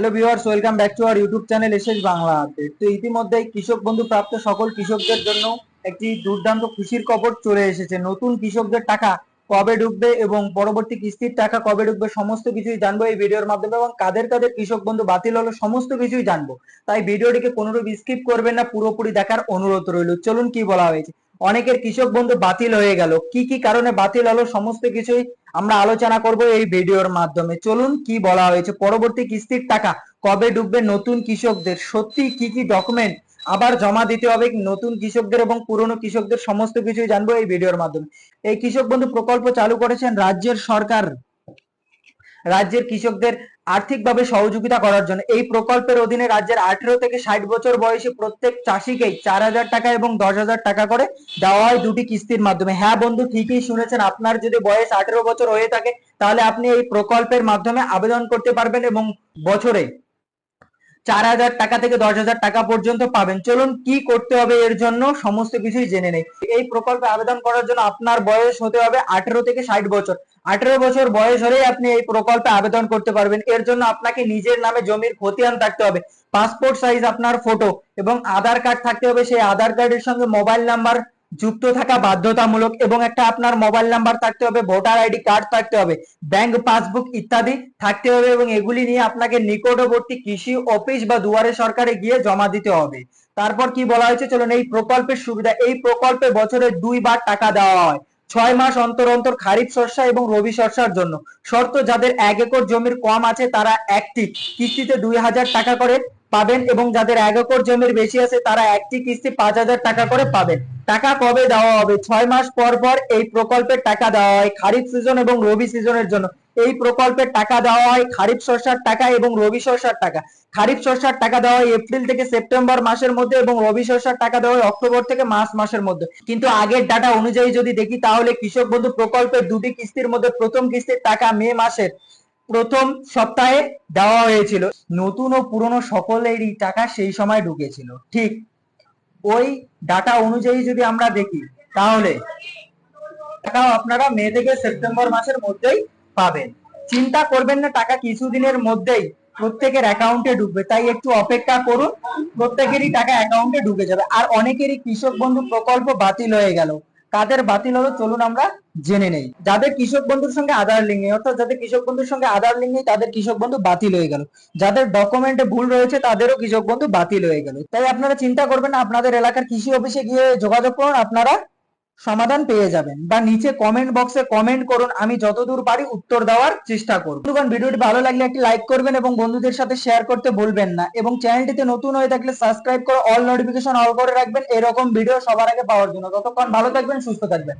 Hello viewers welcome back to our YouTube channel SS Bangla update তো ইতিমধ্যে কৃষক বন্ধু প্রাপ্ত সকল কৃষকদের জন্য একটি দুর্দান্ত খুশির খবর চলে এসেছে। নতুন কৃষকদের টাকা কবে ঢুকবে এবং পরবর্তী কিস্তির টাকা কবে ঢুকবে সমস্ত কিছুই জানব এই ভিডিওর মাধ্যমে এবং কাদের কাদের কৃষক বন্ধু বাতিল হলো সমস্ত কিছুই জানব। তাই ভিডিওটিকে কোনোরূপ স্কিপ করবেন না, পুরোপুরি দেখার অনুরোধ রইল। চলুন কি বলা হয়েছে? অনেকের কৃষক বন্ধু বাতিল হয়ে গেল। কি কি কারণে বাতিল হলো সমস্ত কিছুই আমরা আলোচনা করব এই ভিডিওর মাধ্যমে। চলুন কি বলা হয়েছে? পরবর্তী কিস্তির টাকা কবে ঢুকবে নতুন কৃষকদের? সত্যি কি কি ডকুমেন্ট আবার জমা দিতে হবে? নতুন কৃষকদের এবং পুরনো কৃষকদের সমস্ত কিছুই জানব এই ভিডিওর মাধ্যমে। এই কৃষক বন্ধু প্রকল্প চালু করেছেন রাজ্যের সরকার। রাজ্যের কৃষকদের আর্থিকভাবে সহযোগিতা করার জন্য। এই প্রকল্পের অধীনে রাজ্যের আঠেরো থেকে ষাট বছর বয়সী প্রত্যেক চাষিকেই চার হাজার টাকা এবং দশ হাজার টাকা করে দেওয়া হয় দুটি কিস্তির মাধ্যমে। হ্যাঁ বন্ধু, ঠিকই শুনেছেন। আপনার যদি বয়স আঠেরো বছর হয়ে থাকে, তাহলে আপনি এই প্রকল্পের মাধ্যমে আবেদন করতে পারবেন এবং বছরে চার হাজার টাকা থেকে দশ হাজার টাকা পর্যন্ত পাবেন। চলুন কি করতে হবে এর জন্য? সমস্ত কিছুই জেনে নেই। এই প্রকল্পে আবেদন করার জন্য আপনার বয়স হতে হবে আঠেরো থেকে ষাট বছর। আঠেরো বছর বয়স হলেই আপনি এই প্রকল্পে আবেদন করতে পারবেন। এর জন্য আপনাকে নিজের নামে জমির খতিয়ান থাকতে হবে। পাসপোর্ট সাইজ আপনার ফটো এবং আধার কার্ড থাকতে হবে। সেই আধার কার্ডের সঙ্গে মোবাইল নাম্বার যুক্ত থাকা বাধ্যতামূলক এবং একটা আপনার মোবাইল নাম্বার থাকতে হবে ভোটার আইডি কার্ড থাকতে হবে ব্যাংক পাসবুক ইত্যাদি থাকতে হবে এবং এগুলি নিয়ে আপনাকে নিকটবর্তী কৃষি অফিস বা দুয়ারে সরকারে গিয়ে জমা দিতে হবে। তারপর কি বলা হয়েছে? চলুন এই প্রকল্পের সুবিধা, এই প্রকল্পে বছরে দুইবার টাকা দেওয়া হয়। ছয় মাস অন্তর অন্তর খারিফ শস্য এবং রবি শস্যার জন্য। শর্ত, যাদের এক একর জমির কম আছে, তারা একটি কিস্তিতে দুই হাজার টাকা করে। পাবেন এবং যাদের এক একর জমির বেশি আছে, তারা একটি কিস্তি পাঁচ হাজার টাকা করে পাবেন। টাকা কবে দেওয়া হবে? ছয় মাস পর পর এই প্রকল্পের টাকা দেওয়া হয় খারিফ সিজন এবং রবি সিজনের জন্য। এই প্রকল্পের টাকা দেওয়া হয় খারিফ শস্যের টাকা এবং রবি শস্যের টাকা। খারিফ শস্যের টাকা দেওয়া হয় এপ্রিল থেকে সেপ্টেম্বর মাসের মধ্যে এবং রবি শস্যের টাকা দেওয়া হয় অক্টোবর থেকে মার্চ মাসের মধ্যে। কিন্তু আগের ডাটা অনুযায়ী যদি দেখি, তাহলে কৃষক বন্ধু প্রকল্পের দুটি কিস্তির মধ্যে প্রথম কিস্তির টাকা মে মাসের। প্রথম সপ্তাহে দেওয়া হয়েছিল। নতুন ও পুরনো সকলেরই টাকা সেই সময় ঢুকেছিল। ঠিক ওই ডাটা অনুযায়ী যদি আমরা দেখি, তাহলে টাকাও আপনারা মে থেকে সেপ্টেম্বর মাসের মধ্যেই পাবেন। চিন্তা করবেন না, টাকা কিছুদিনের মধ্যেই প্রত্যেকের অ্যাকাউন্টে ঢুকবে। তাই একটু অপেক্ষা করুন, প্রত্যেকেরই টাকা অ্যাকাউন্টে ঢুকে যাবে। আর অনেকেরই কৃষক বন্ধু প্রকল্প বাতিল হয়ে গেল। কাদের বাতিল হলো চলুন আমরা জেনে নেই। যাদের কৃষক বন্ধুর সঙ্গে আধার লিঙ্ক নেই, অর্থাৎ যাদের কৃষক বন্ধুর সঙ্গে আধার লিঙ্ক নেই, তাদের কৃষক বন্ধু বাতিল হয়ে গেল। যাদের ডকুমেন্টে ভুল রয়েছে, তাদেরও কৃষক বন্ধু বাতিল হয়ে গেল। তাই আপনারা চিন্তা করবেন না, আপনাদের এলাকার কৃষি অফিসে গিয়ে যোগাযোগ করুন, আপনারা সমাধান পেয়ে যাবেন বা নিচে কমেন্ট বক্সে কমেন্ট করুন, আমি যতদূর পারি উত্তর দেওয়ার চেষ্টা করব। বন্ধুগণ, ভিডিওটি ভালো লাগলে একটি লাইক করবেন এবং বন্ধুদের সাথে শেয়ার করতে ভুলবেন না এবং চ্যানেলটিতে নতুন হয়ে থাকলে সাবস্ক্রাইব করে অল নোটিফিকেশন অল করে রাখবেন। এরকম ভিডিও সবার আগে পাওয়ার জন্য। ততক্ষণ ভালো থাকবেন, সুস্থ থাকবেন।